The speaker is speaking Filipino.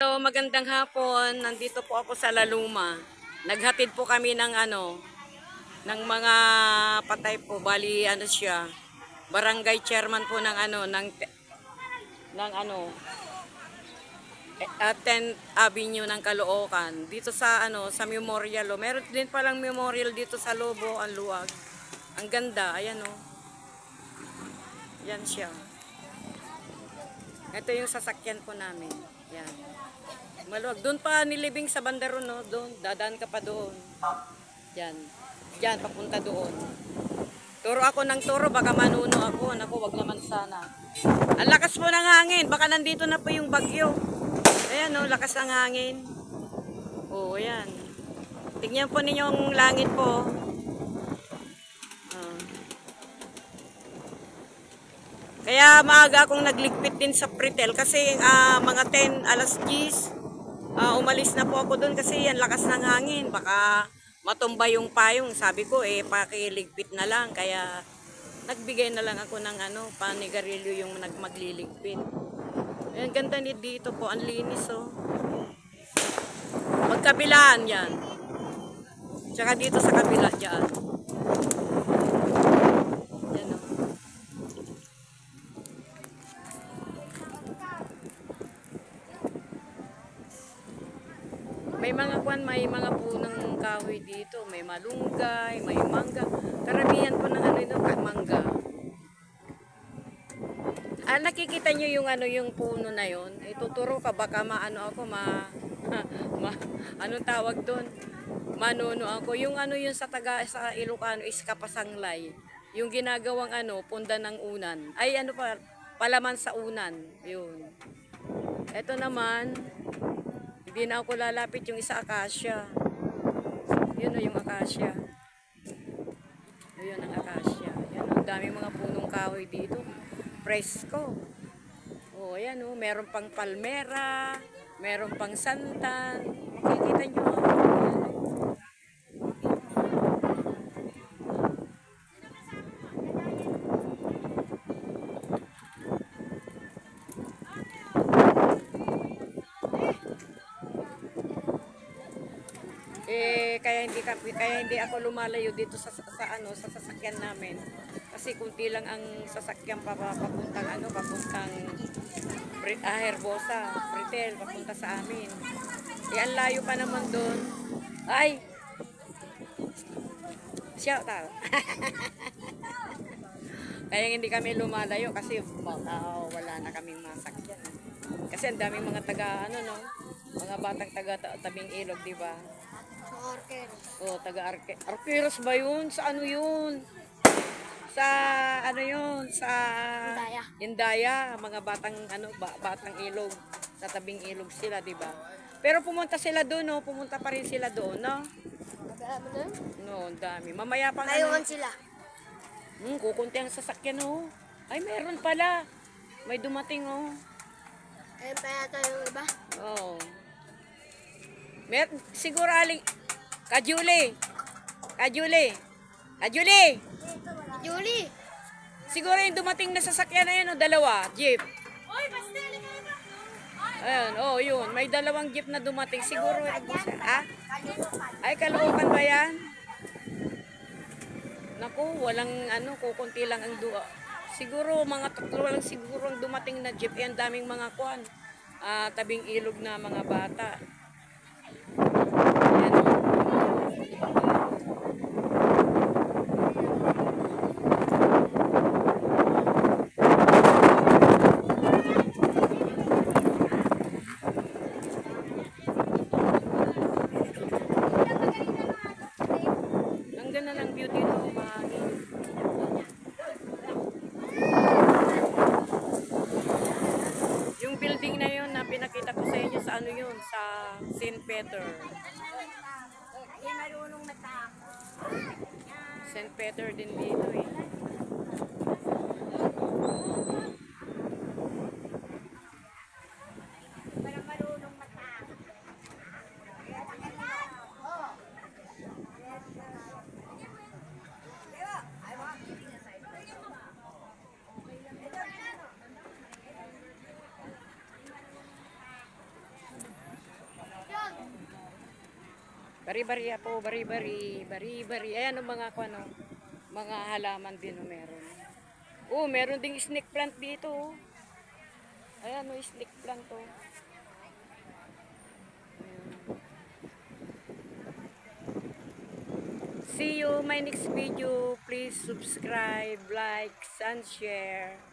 So, magandang hapon. Nandito po ako sa Laluma. Naghatid po kami ng ano, ng mga patay po. Bali, ano siya, barangay chairman po ng ano, ng, ng ano, eh, uh, 10th Avenue ng Caloocan. Dito sa ano, sa memorial. Meron din palang memorial dito sa Lobo, ang luwag. Ang ganda, ayan oh. Yan siya. Ito yung sasakyan po namin. Yan. Maluwag. Doon pa nilibing sa Bandaron, no? Doon. Dadaan ka pa doon. Yan. Yan, papunta doon. Turo ako ng turo, baka manuno ako. Naku, wag naman sana. Ang lakas po ng hangin. Baka nandito na po yung bagyo. Ayan, no? Lakas ng hangin. Oo, ayan. Tingnan po ninyo yung langit po. Ah. Kaya maaga akong nagligpit din sa Pretel kasi ah, mga 10 alas 10 ah, umalis na po ako doon kasi yan lakas ng hangin. Baka matumba yung payong. Sabi ko eh pakiligpit na lang. Kaya nagbigay na lang ako ng ano panigarilyo yung nagmagliligpit Ayan, ganda ni dito po. Ang linis oh. Magkabilaan yan. Tsaka dito sa kabila dyan May mga kwan, may mga punong kahoy dito. May malunggay, may mangga. Karamihan po ng ano ito, mangga. Ah, nakikita nyo yung ano yung puno na yon. Ituturo ka baka maano ako ma, ma anong tawag doon? Manuno ako. Yung ano yung sa taga sa Ilocano is kapasanglay. Yung ginagawang ano, punda ng unan. Ay ano pa, palaman sa unan. Yun. Ito naman, hindi na ako lalapit yung isa akasya. Yun o yung akasya. Yun ang akasya. Yan o, dami mga punong kahoy dito. Presko. O, ayan o, meron pang palmera, meron pang santan. Kaya hindi ka, kaya hindi ako lumalayo dito sa, sa, sa ano sa sasakyan namin. Kasi kunti lang ang sasakyan pa pa- papuntang ano papuntang ah, Herbosa, Britel, papunta sa amin. Eh ang layo pa naman doon. Ay. Shout out. kaya hindi kami lumalayo kasi baka wala na kaming masakyan. Kasi ang daming mga taga ano no, mga batang taga ta- tabing ilog, di ba? Oh, taga Arque. Arqueros ba yun? Sa ano yun? Sa ano yun? Sa Indaya. Indaya, mga batang ano, ba- batang ilog. Sa tabing ilog sila, di ba? Pero pumunta sila doon, no? Pumunta pa rin sila doon, no? Mo nun? No, ang dami. Mamaya pang Layuan ano, sila. hmm, kukunti ang sasakyan, oh. Ay, meron pala. May dumating, oh. Ayun pa yata yung iba. Oo. Mer siguro aling Kajuli. Kajuli. Kajuli. Julie! Siguro yung dumating na sasakyan na yun, o dalawa, jeep. Oy, basta Ayun, oh, yun. May dalawang jeep na dumating. Siguro, nagbusa. Ah? Ay, kalookan ba yan? Naku, walang ano, kukunti lang ang dua. Siguro, mga tatlo lang siguro ang dumating na jeep. Yan, daming mga kwan. Ah, tabing ilog na mga bata. Ayan, oh. Ang ganda ng view dito, mahangin. Yung building na yun na pinakita ko sa inyo sa ano yun, sa St. Peter. Hindi marunong matakot. St. Peter din dito eh. Bari-bari po, bari-bari, bari-bari. Ayan ang mga ano, mga halaman din o meron. Oh, meron ding snake plant dito. oh. Ayan, no, snake plant to. See you my next video. Please subscribe, like, and share.